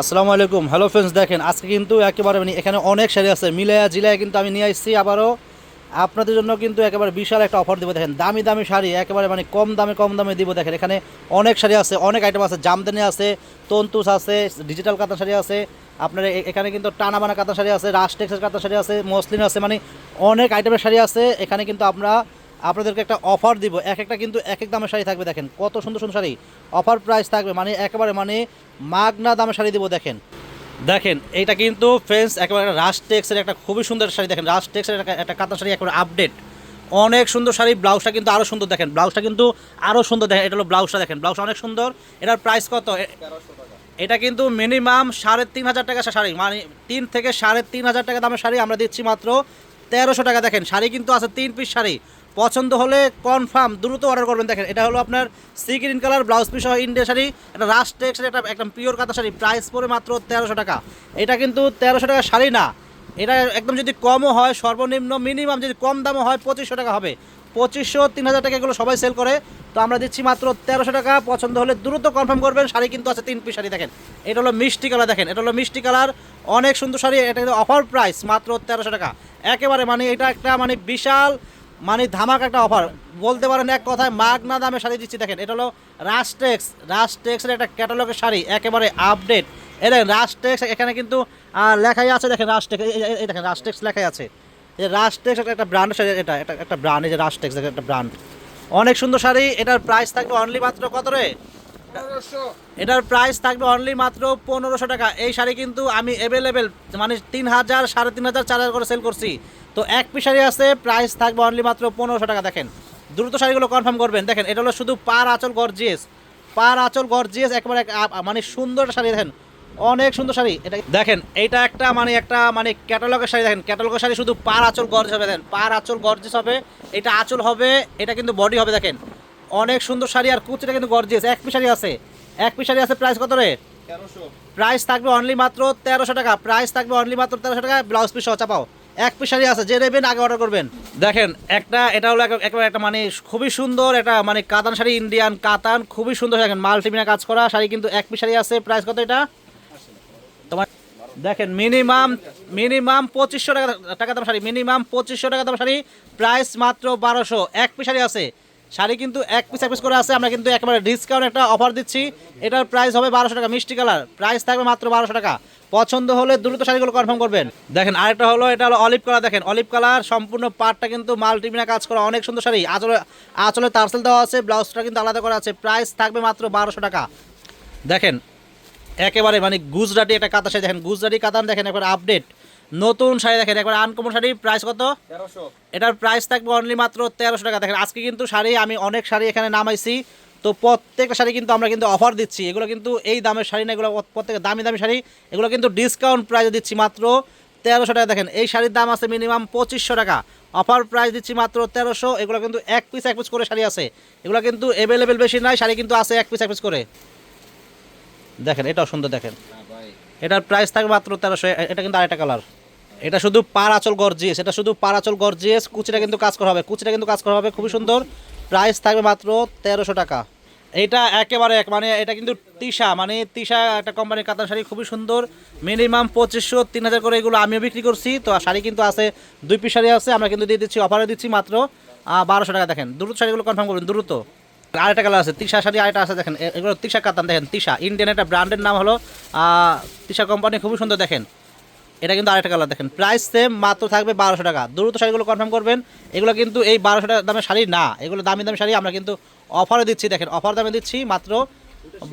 আসসালামু আলাইকুম। Hello friends দেখেন, আজকে কিন্তু একেবারে মানে এখানে অনেক শাড়ি আছে। মিলায়া, জিলায় কিন্তু আমি নিয়ে আসছি আবারও। আপনাদের জন্য কিন্তু একেবারে বিশাল একটা অফার দেবো। দেখেন, দামি দামি শাড়ি, একেবারে মানে কম দামে কম দামে দিব। দেখেন, এখানে অনেক শাড়ি আছে, অনেক আইটেম আছে। জামদানি আছে, তন্তুস আছে ডিজিটাল কাতান শাড়ি আছে। আপনার এখানে কিন্তু টানা বানা কাতান শাড়ি আছে, রাস্টেক্সের কাতান শাড়ি আছে, মসলিন আছে মানে অনেক আইটেমের শাড়ি আছে। এখানে কিন্তু আমরা আপনাদেরকে একটা অফার দিব। এক একটা কিন্তু এক এক দামের শাড়ি থাকবে, দেখেন। কত সুন্দর সুন্দর শাড়ি। অফার প্রাইস থাকবে মানে একেবারে মানে মাগনা দামে শাড়ি দিব, দেখেন। দেখেন এটা কিন্তু ফ্রেন্ডস একেবারে একটা রাশ টেক্সের একটা খুবই সুন্দর শাড়ি, দেখেন। রাশ টেক্সের একটা কাতান শাড়ি একেবারে আপডেট অনেক সুন্দর শাড়ি, ব্লাউজটা কিন্তু আরও সুন্দর, দেখেন। ব্লাউজটা কিন্তু আরও সুন্দর, দেখেন। এটা হলো ব্লাউজটা, দেখেন। ব্লাউজটা অনেক সুন্দর। এটার প্রাইস কত? এটা কিন্তু মিনিমাম সাড়ে তিন হাজার টাকা শাড়ি মানে তিন থেকে সাড়ে তিন হাজার টাকা দামের শাড়ি আমরা দিচ্ছি মাত্র তেরোশো টাকা, দেখেন। শাড়ি কিন্তু আছে তিন পিস শাড়ি। পছন্দ হলে কনফার্ম দ্রুত অর্ডার করবেন। দেখেন, এটা হলো আপনার sea green colour blouse piece সহ ইন্ডিয়া শাড়ি, এটা রাস্ট টেক্সের একটা একদম পিওর কাতা শাড়ি প্রাইস পড়ে মাত্র তেরোশো টাকা। এটা কিন্তু তেরোশো টাকা শাড়ি না। এটা একদম যদি কমও হয়, সর্বনিম্ন মিনিমাম যদি কম দামও হয়, পঁচিশশো টাকা হবে। পঁচিশশো, তিন হাজার টাকা এগুলো সবাই সেল করে। তো আমরা দিচ্ছি মাত্র তেরোশো টাকা। পছন্দ হলে দ্রুত কনফার্ম করবেন, শাড়ি কিন্তু আছে তিন পিস শাড়ি, দেখেন। এটা হলো মিষ্টি কালার দেখেন। এটা হলো মিষ্টি কালার অনেক সুন্দর শাড়ি, এটা কিন্তু অফার প্রাইস মাত্র তেরোশো টাকা। একেবারে মানে এটা একটা মানে বিশাল মানে ধামাক একটা অফার বলতে পারেন এক কথায় মাগনা দামে শাড়ি দিচ্ছি। দেখেন এটা হলো রাস্টেক্স রাস্টেক্সের একটা ক্যাটালগের শাড়ি একেবারে আপডেট এই দেখেন রাস্টেক্স এখানে কিন্তু লেখাই আছে। দেখেন রাস্টেক্স এই দেখেন রাস্টেক্স লেখাই আছে। এই যে রাস্টেক্স একটা ব্র্যান্ড শাড়ি এটা এটা একটা ব্র্যান্ড এই যে রাস্টেক্স দেখেন একটা ব্র্যান্ড অনেক সুন্দর শাড়ি এটার প্রাইস থাকবে অনলি মাত্র কত রে? এটার প্রাইস থাকবে অনলি মাত্র পনেরোশো টাকা। এই শাড়ি কিন্তু আমি অ্যাভেলেবেল মানে তিন হাজার সাড়ে তিন হাজার চার হাজার করে সেল করছি। তো এক পিস শাড়ি আছে প্রাইস থাকবে অনলি মাত্র পনেরোশো টাকা দেখেন। দ্রুত শাড়িগুলো কনফার্ম করবেন। দেখেন এটা হলো শুধু পার আঁচল গর্জিয়াস পার আঁচল গর্জিয়াস একেবারে এক- মানে সুন্দর একটা শাড়ি দেখেন। অনেক সুন্দর শাড়ি। এটা দেখেন এইটা একটা মানে একটা মানে ক্যাটালগের শাড়ি দেখেন। ক্যাটালগের শাড়ি শুধু পার আঁচল গর্জিয়াস হবে দেখেন। পার আঁচল গর্জিয়াস হবে এটা আঁচল হবে এটা কিন্তু বডি হবে দেখেন। অনেক সুন্দর শাড়ি আর কুচিটা কিন্তু গর্জিয়াস এক পিস শাড়ি আছে। এক পিস শাড়ি আছে প্রাইস কত রে? প্রাইস থাকবে অনলি মাত্র তেরোশো টাকা। প্রাইস থাকবে অনলি মাত্র তেরোশো টাকা। ব্লাউজ পিস চাপাও। এক পেশারি আছে, যে নেবেন আগে অর্ডার করবেন। দেখেন, একটা, এটা হলো এক- একেবারে একটা মানে খুবই সুন্দর, এটা মানে কাতান শাড়ি ইন্ডিয়ান কাতান, খুবই সুন্দর দেখেন, মাল্টিমিনা কাজ করা শাড়ি, কিন্তু এক পেশারি আছে প্রাইস কত এটা? তোমার, দেখেন মিনিমাম মিনিমাম পঁচিশশো টাকা টাকা দাম শাড়ি মিনিমাম পঁচিশশো টাকা দাম শাড়ি প্রাইস মাত্র বারোশো। এক পিসারি আছে শাড়ি কিন্তু এক পিস এক পিস করে আছে। আমরা কিন্তু একেবারে ডিসকাউন্ট একটা অফার দিচ্ছি। এটার প্রাইস হবে বারোশো টাকা, মিষ্টি কালার। প্রাইস থাকবে মাত্র বারোশো টাকা। পছন্দ হলে দ্রুত শাড়িগুলো কনফার্ম করবেন। দেখেন, আরেকটা হলো, এটা হলো অলিভ কালার দেখেন অলিভ কালার সম্পূর্ণ পার্টটা কিন্তু মাল্টিমিনা কাজ করা অনেক সুন্দর শাড়ি। আচলে, আঁচলে তারসেল দেওয়া আছে, ব্লাউজটা কিন্তু আলাদা করা আছে। প্রাইস থাকবে মাত্র বারোশো টাকা। দেখেন, একেবারে মানে গুজরাটি একটা কাতার শাড়ি। দেখেন, গুজরাটি কাতান দেখেন, একবার আপডেট নতুন শাড়ি দেখেন একবার আনকমন শাড়ি প্রাইস কত? এটার প্রাইস থাকবে অনলি মাত্র তেরোশো টাকা। দেখেন আজকে কিন্তু শাড়ি আমি অনেক শাড়ি এখানে নামাইছি। তো প্রত্যেকটা শাড়ি কিন্তু আমরা কিন্তু অফার দিচ্ছি। এগুলো কিন্তু এই দামের শাড়ি না এগুলো প্রত্যেক দামি দামি শাড়ি। এগুলো কিন্তু ডিসকাউন্ট প্রাইসে দিচ্ছি মাত্র তেরোশো টাকা। দেখেন এই শাড়ির দাম আছে মিনিমাম পঁচিশশো টাকা। অফার প্রাইস দিচ্ছি মাত্র তেরোশো। এগুলো কিন্তু এক পিস এক পিস করে শাড়ি আছে। এগুলো কিন্তু অ্যাভেলেবেল বেশি নয় শাড়ি কিন্তু আছে এক পিস এক পিস করে। দেখেন এটাও সুন্দর দেখেন। এটার প্রাইস থাকবে মাত্র তেরোশো, এটা কিন্তু আরেকটা কালার এটা শুধু পার আঁচল গর্জিয়াস এটা শুধু পার আঁচল গর্জিয়াস কুচিটা কিন্তু কাজ করা হবে। কুচিটা কিন্তু কাজ করা হবে, খুবই সুন্দর। প্রাইস থাকবে মাত্র তেরোশো টাকা। এটা একেবারে এক মানে এটা কিন্তু তিশা মানে তিশা একটা কোম্পানির কাতার শাড়ি খুবই সুন্দর। মিনিমাম পঁচিশশো, তিন হাজার করে এগুলো আমিও বিক্রি করছি। তো শাড়ি কিন্তু আছে, দুই পিস শাড়ি আছে, আমরা কিন্তু দিয়ে দিচ্ছি অফারে দিচ্ছি মাত্র বারোশো টাকা। দেখেন, দ্রুত শাড়িগুলো কনফার্ম করুন, দ্রুত। আরেকটা কালার আছে, তিশা শাড়ি আরেকটা আছে, দেখেন এগুলো তিশা কাতান, দেখেন, তিশা। ইন্ডিয়ান একটা ব্র্যান্ডের নাম হলো তিশা কোম্পানি খুবই সুন্দর, দেখেন। এটা কিন্তু আরেকটা কালার দেখেন। প্রাইস সেম মাত্র থাকবে বারোশো টাকা। দ্রুত শাড়িগুলো কনফার্ম করবেন। এগুলো কিন্তু এই বারোশো টাকা দামের শাড়ি না। এগুলো দামি দামি শাড়ি আমরা কিন্তু অফারে দিচ্ছি, দেখেন। অফার দামে দিচ্ছি মাত্র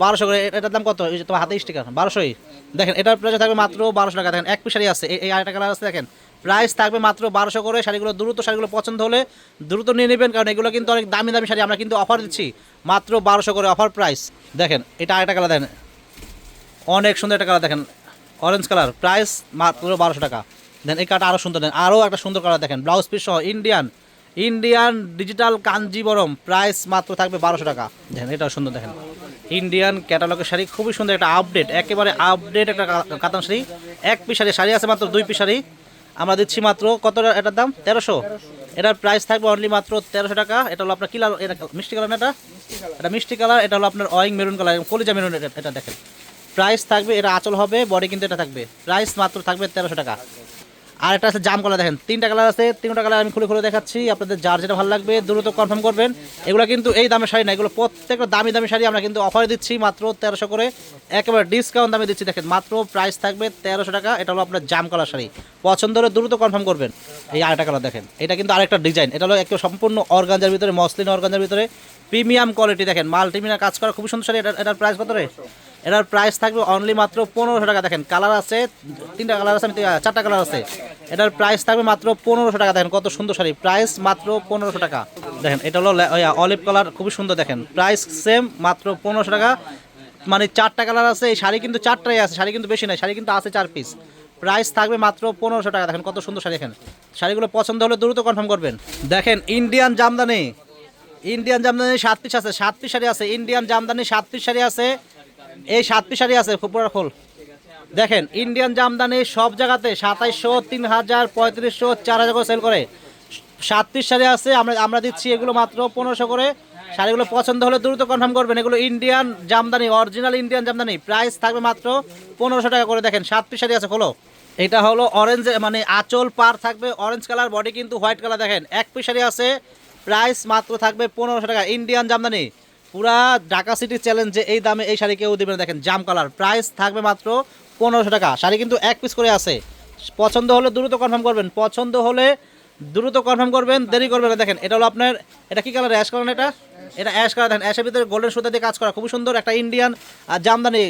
বারোশো করে। এটার দাম কত? তোমার হাতে স্টিকার বারোশোই। দেখেন, এটার প্রাইস থাকবে মাত্র বারোশো টাকা। দেখেন, এক পিস শাড়ি আছে। এই আরেকটা কালার আছে, দেখেন। প্রাইস থাকবে মাত্র বারোশো করে। শাড়িগুলো দ্রুত, শাড়িগুলো পছন্দ হলে দ্রুত নিয়ে নেবেন, কারণ এগুলো কিন্তু অনেক দামি দামি শাড়ি। আমরা কিন্তু অফার দিচ্ছি মাত্র বারোশো করে অফার প্রাইস দেখেন, এটা আরেকটা কালার দেখেন। অনেক সুন্দর একটা কালার দেখেন। অরেঞ্জ কালার প্রাইস মাত্র বারোশো টাকা। দেন এই কালারটা আরও সুন্দর দেন। আরও একটা সুন্দর কালার দেখেন ব্লাউজ পিস সহ Indian Indian digital Kanjeevaram price মাত্র থাকবে বারোশো টাকা। দেখেন, এটাও সুন্দর দেখেন। ইন্ডিয়ান ক্যাটালগের শাড়ি, খুবই সুন্দর একটা আপডেট একেবারে আপডেট একটা কাতান শাড়ি। এক পিস শাড়ি শাড়ি আছে মাত্র দুই পিস শাড়ি। আমরা দিচ্ছি মাত্র কত এটার দাম? তেরোশো। এটার প্রাইস থাকবে অনলি মাত্র তেরোশো টাকা। এটা হলো আপনার কিলার এটা মিষ্টি কালার এটা? এটা মিষ্টি কালার এটা হলো আপনার অয়িং মেরুন কালার কলিজা মেরুন এটা এটা দেখেন। প্রাইস থাকবে, এটা আচল হবে বডি কিন্তু এটা থাকবে। প্রাইস মাত্র থাকবে তেরোশো টাকা। আর একটা আছে জাম কালার দেখেন। তিনটা কালার আছে, তিনটা কালার আমি খুলে খুলে দেখাচ্ছি, আপনাদের যার যেটা ভালো লাগবে দ্রুত কনফার্ম করবেন। এগুলো কিন্তু এই দামের শাড়ি না, এগুলো প্রত্যেকটা দামি দামি শাড়ি আমরা কিন্তু অফারে দিচ্ছি, মাত্র তেরোশো করে। একেবারে ডিসকাউন্ট দামে দিচ্ছি, দেখেন, মাত্র প্রাইস থাকবে তেরোশো টাকা। এটা হলো আপনার জাম কালার শাড়ি। পছন্দ হলে দ্রুত কনফার্ম করবেন। এই আরেকটা কালার দেখেন। এটা কিন্তু আরেকটা ডিজাইন এটা হলো একটু সম্পূর্ণ অর্গানজার ভিতরে, মসলিন অর্গানজার ভিতরে। প্রিমিয়াম কোয়ালিটি দেখেন মাল্টিমিনার কাজ করা খুব সুন্দর শাড়ি। এটা এটার প্রাইস কত এটার প্রাইস থাকবে অনলি মাত্র পনেরোশো টাকা। দেখেন কালার আছে, তিনটা কালার আছে, আমি চারটা কালার আছে। এটার প্রাইস থাকবে মাত্র পনেরোশো টাকা। দেখেন কত সুন্দর শাড়ি। প্রাইস মাত্র পনেরোশো টাকা। দেখেন, এটা হলো অলিভ কালার খুবই সুন্দর, দেখেন। প্রাইস সেম মাত্র পনেরোশো টাকা। মানে চারটা কালার আছে, এই শাড়ি কিন্তু চারটাই আছে, শাড়ি কিন্তু বেশি নাই, শাড়ি কিন্তু আছে চার পিস প্রাইস থাকবে মাত্র পনেরোশো টাকা। দেখেন কত সুন্দর শাড়ি দেখেন শাড়িগুলো পছন্দ হলে দ্রুত কনফার্ম করবেন। দেখেন ইন্ডিয়ান জামদানি। ইন্ডিয়ান জামদানি সাত পিস আছে, সাত পিস শাড়ি আছে। ইন্ডিয়ান জামদানি সাত পিস শাড়ি আছে। এই সাত পিস শাড়ি আছে খুব খোল দেখেন ইন্ডিয়ান জামদানি সব জায়গাতে সাতাইশশো তিন হাজার পঁয়ত্রিশশো চার হাজার করে সেল করে। সাত পিস শাড়ি আছে, আমরা আমরা দিচ্ছি এগুলো মাত্র পনেরোশো করে। শাড়িগুলো পছন্দ হলে দ্রুত কনফার্ম করবেন, এগুলো Indian Jamdani original Indian Jamdani. Price থাকবে মাত্র পনেরোশো টাকা করে। দেখেন সাত পিস শাড়ি আছে, খোলো। এটা হলো অরেঞ্জ মানে আঁচল পার থাকবে অরেঞ্জ কালার বডি কিন্তু হোয়াইট কালার দেখেন, এক পিস শাড়ি আছে। প্রাইস মাত্র থাকবে পনেরোশো টাকা। ইন্ডিয়ান জামদানি, পুরা ঢাকা সিটি চ্যালেঞ্জে এই দামে এই শাড়ি কেউ দেবেন। দেখেন, জাম কালার প্রাইস থাকবে মাত্র পনেরোশো টাকা। শাড়ি কিন্তু এক পিস করে আছে। পছন্দ হলে দ্রুত কনফার্ম করবেন। পছন্দ হলে দ্রুত কনফার্ম করবেন। দেরি করবেন না। দেখেন, এটা হলো আপনার, এটা কি কালার অ্যাশ কালার এটা? এটা অ্যাশ কালার দেখেন অ্যাশের ভিতরে গোল্ডেন সুতা দিয়ে কাজ করা। খুব সুন্দর একটা ইন্ডিয়ান জামদানি।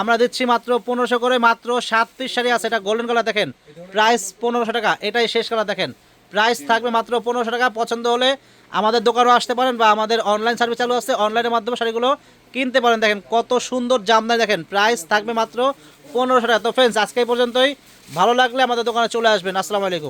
আমরা দিচ্ছি মাত্র পনেরোশো করে, মাত্র সাত পিস শাড়ি আছে। এটা গোল্ডেন কালার দেখেন। প্রাইস পনেরোশো টাকা। এটাই শেষ কালার দেখেন। প্রাইস থাকবে মাত্র পনেরোশো টাকা। পছন্দ হলে আমাদের দোকানেও আসতে পারেন বা আমাদের অনলাইন সার্ভিস চালু আছে। অনলাইনের মাধ্যমে শাড়িগুলো কিনতে পারেন। দেখেন কত সুন্দর জামদানি। দেখেন প্রাইস থাকবে মাত্র পনেরোশো টাকা। তো ফ্রেন্ডস আজকে পর্যন্তই। ভালো লাগলে আমাদের দোকানে চলে আসবেন। আসসালামু আলাইকুম।